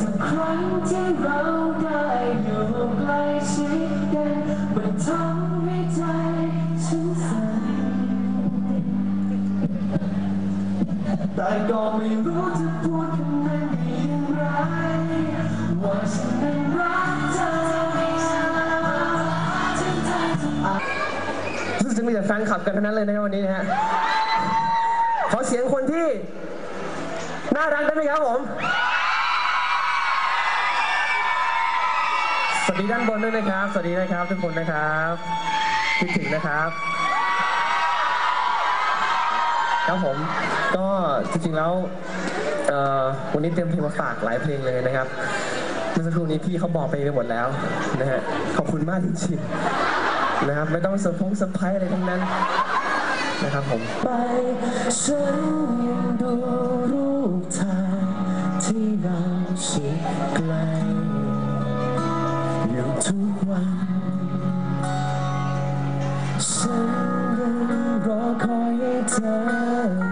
ทุกครั้งที่เราได้อยู่ใกล้ชิดกันมันทำให้ใจฉันสั่นแต่ก็ไม่รู้จะพูดคำนั้นไดอย่างไรว่าฉันนั้นรักเธอจรู้สึกจะมีแต่แฟนคลับกันทั้งนั้นเลยนะครับวันนี้นะฮะขอเสียงคนที่ น่ารักได้ไหมครับผม สวัสดีด้านบนด้วยนะครับ สวัสดีนะครับทุกคนนะครับคิดถึงนะครับครับผมก็จริงๆแล้ววันนี้เตรียมเพลงมาฝากหลายเพลงเลยนะครับเมื่อสักครู่นี้พี่เขาบอกไปหมดแล้วนะฮะขอบคุณมากจริงๆนะครับไม่ต้องเซอร์พงเซอร์ไพรส์อะไรทั้งนั้นนะครับผมไปฉันยังดูรูปถ่ายที่เราชิดไกล ทุกวันฉันยังรอคอยให้เธอ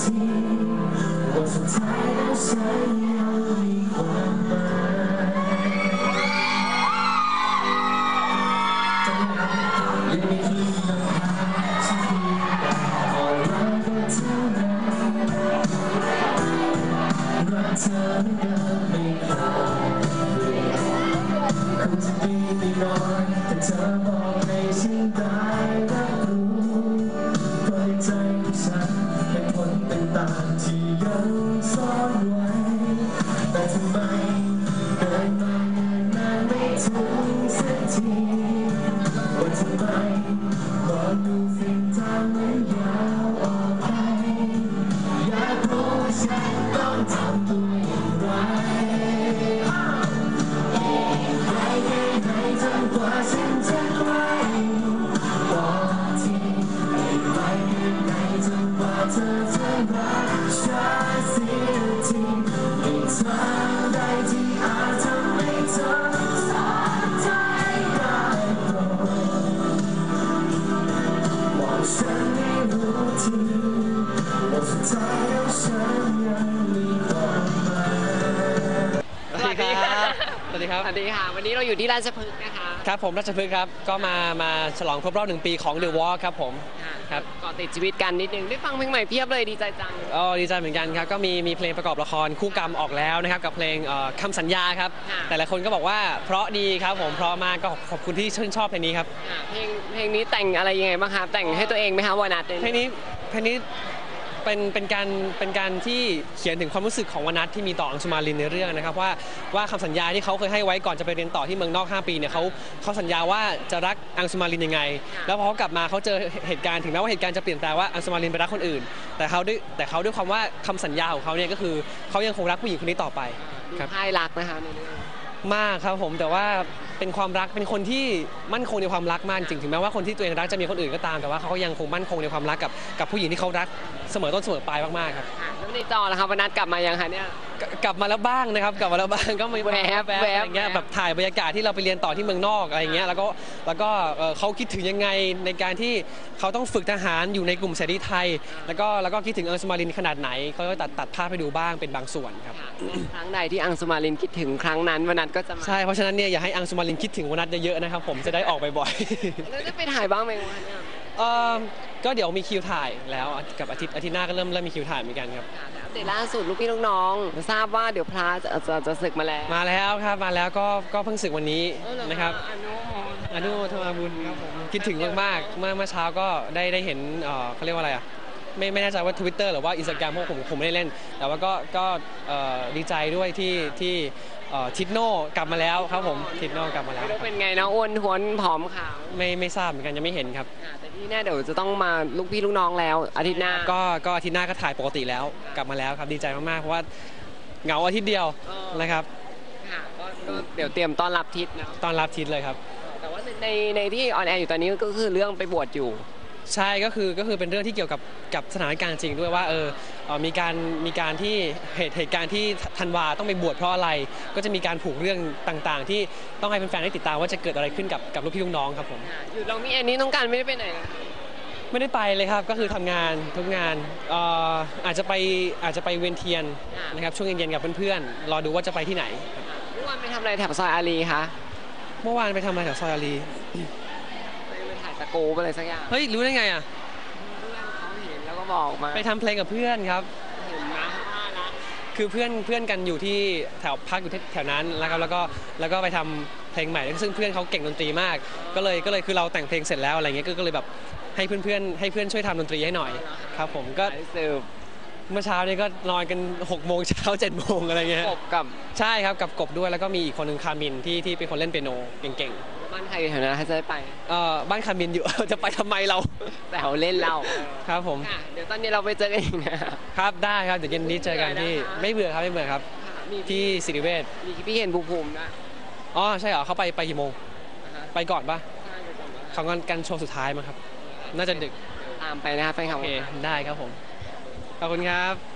รู้ทีว่าสุดท้ายแล้วฉันยังมีความหม ทำไมเดินมาเดินนานไม่ถึงสักที สุดท้ายแล้วฉันยังมีความหมายสวัสดีครับ สวัสดีครับ สวัสดีค่ะ วันนี้เราอยู่ที่ราชพฤกษ์นะคะคครับผมรัชพฤกษ์ครับ ก็มา มาฉลองครบรอบหนึ่งปีของ The Walk ครับผม ครับ ก่อติดชีวิตกันนิดนึงได้ฟังเพลงใหม่เพียบเลยดีใจจังอ๋อดีใจเหมือนกันครับก็มีมีเพลงประกอบละครคู่กรรมออกแล้วนะครับกับเพลงเอ่อคำสัญญาครับค่ะ แต่ละคนก็บอกว่าเพราะดีครับผมเพราะมากก็ขอบคุณที่ชื่นชอบเพลงนี้ครับ ค่ะเพลงเพลงนี้แต่งอะไรยังไงบ้างคะแต่งให้ตัวเองไหมคะวานัทเพลงนี้เพลงนี้ เป็นเป็นการเป็นการที่เขียนถึงความรู้สึกของวนัทที่มีต่ออังสุมาลินในเรื่องนะครับว่าว่าคำสัญญาที่เขาเคยให้ไว้ก่อนจะไปเรียนต่อที่เมืองนอก 5 ปีเนี่ยเขาเขาสัญญาว่าจะรักอังสุมาลินยังไง แล้วพอเขากลับมาเขาเจอเหตุการณ์ถึงแม้ว่าเหตุการณ์จะเปลี่ยนแปลงว่าอังสุมาลินไปรักคนอื่น แต่เขาด้วยแต่เขาด้วยความว่าคำสัญญาของเขาเนี่ยก็คือเขายังคงรักผู้หญิงคนนี้ต่อไปครับค่ายรักนะคะในเรื่องมากครับผมแต่ว่า เป็นความรักเป็นคนที่มั่นคงในความรักมากจริงถึงแม้ว่าคนที่ตัวเองรักจะมีคนอื่นก็ตามแต่ว่าเขาก็ยังคงมั่นคงในความรักกับกับผู้หญิงที่เขารักเสมอต้นเสมอปลายมากๆครับแล้วในจอล่ะครับวันัดกลับมายังคะเนี่ย กกลับมาแล้วบ้างนะครับ กลับมาแล้วบ้างก็มีแวบแวบแวบอะไรเงี้ยแวบ แบบถ่ายบรรยากาศที่เราไปเรียนต่อที่เมืองนอกอะไรเงี้ยแล้วก็แล้วก็เอ่อเขาคิดถึงยังไงในการที่เขาต้องฝึกทหารอยู่ในกลุ่มเสรีไทย แล้วก็แล้วก็คิดถึงอังสมารินขนาดไหนเขาก็ตัดตัดภาพให้ดูบ้างเป็นบางส่วนครับค่ะครั้งใดที่อังสุมาลินคิดถึงครั้งนั้นวานัทก็จะมาใช่เพราะฉะนั้นเนี่ยอย่าให้อังสมารินคิดถึงวันนัดเยอะๆนะครับผมจะได้ออกบ่อยๆ แล้วได้ไปถ่ายบ้างไหมวะเนี่ย เอ่อก็เดี๋ยวมีคิวถ่ายแล้วกับอาทิตย์อาทิตย์หน้าก็เริ่มเริ่มมีคิวถ่ายเหมือนกันครับ ค่ะแต่อัป เดตล่าสุดลูกพี่ลูกน้อง ทราบว่าเดี๋ยวพระจะจะจะศึกมาแล้วมาแล้วครับมาแล้วก็ก็เพิ่งศึกวันนี้เออเหอนะครับอนุโมทอนุโมทนาบุญครับผมคิดถึงมากๆเมื่อเมื่อเช้าก็ได้ได้เห็นเอ่อเขาเรียกว่าอะไรอะ ไม่ไม่แน่ใจว่า Twitter หรือว่า Instagram เพราะผมผมไม่ได้เล่น แต่ว่าก็ก็เอ่อดีใจด้วยที่ที่เอ่อทิดโน่กลับมาแล้วครับผมทิดโน่กลับมาแล้วไม่รู้เป็นไงนะอ้วนท้วนผอมขาวไม่ไม่ทราบเหมือนกันยังไม่เห็นครับ ค่ะแต่ที่แน่เดี๋ยวจะต้องมาลูกพี่ลูกน้องแล้ว อาทิตย์หน้าก็ก็อาทิตย์หน้าก็ถ่ายปกติแล้วกลับมาแล้วครับดีใจมากๆเพราะว่าเหงาอาทิตย์เดียวเออนะครับค่ะก็ก็เดี๋ยวเตรียมต้อนรับทิศนะตอนรับทิศเลยครับ แต่ว่าในในที่ออนแอร์อยู่ตอนนี้ก็คือเรื่องไปบวชอยู่ ใช่ก็คือก็คือเป็นเรื่องที่เกี่ยวกับกับสถานการณ์จริงด้วยว่าเออเอ่อมีการมีการที่เหตุเหตุการณ์ที่ธันวาต้องไปบวชเพราะอะไร ก็จะมีการผูกเรื่องต่างๆ ที่ต้องให้แฟนๆได้ติดตามว่าจะเกิดอะไรขึ้นกับกับลูกพี่ลูกน้องครับผมอยู่ลองมีแอนนี้ต้องการไม่ได้ไปไหนเลยไม่ได้ไปเลยครับก็คือทำงานทุกงานเอ่ออาจจะไปอาจจะไปเวียนเทียนนะครับช่วงเย็นๆกับเพื่อนๆรอดูว่าจะไปที่ไหนครับเมื่อวานไปทำอะไรแถบซอยอารีคะ เมื่อวานไปทำอะไรแถวซอยอารีไปไปถ่าย สกู๊ปอะไรสักอย่างเฮ้ย รู้ได้ไงอะ เพื่อนเขาเห็นแล้วก็บอกมาไปทำเพลงกับเพื่อนครับ เห็นนะว่าละคือเพื่อนเพื่อนกันอยู่ที่แถวพักอยู่ที่แถวนั้นแล้วครับแล้วก็แล้วก็ไปทำเพลงใหม่ซึ่งเพื่อนเขาเก่งดนตรีมาก ก็เลยก็เลยคือเราแต่งเพลงเสร็จแล้วอะไรเงี้ยก็ก็เลยแบบให้เพื่อนเพื่อนให้เพื่อนช่วยทำดนตรีให้หน่อยครับ ผมก็สายสืบเมื่อเช้านี้ก็นอนกัน6กโมงเช้า7จ็ดโมงอะไรเงี้ยกบกับ ใช่ครับกับกบด้วยแล้วก็มีอีกคนหนึ่งคามินที่ที่เป็นคนเล่นเปียโนเก่งบ้านใครอยู่แถวนั้นให้จะได้ไปๆเอ่อบ้านคามินอยู่ จะไปทำไมเราแต่เขาเล่นเราครับผมค่ะเดี๋ยวตอนนี้เราไปเจอกันอีกนะ ครับได้ครับเดี๋ยวเย็นนี้เจอกันที่เบื่อนะคะไม่เบื่อครับไม่เบื่อครับ มีที่สิริเวชมีพี่เห็นภูมิภูมิด้วยอ๋อใช่เหรอเขาไปไปกี่โมงนะคะไปก่อนปะใช่ไปก่อนนะเขากันกันโชว์สุดท้ายมั้งครับ น่าจะดึกตามไปนะคะแฟนคลับโอเคได้ครับผมขอบคุณครับ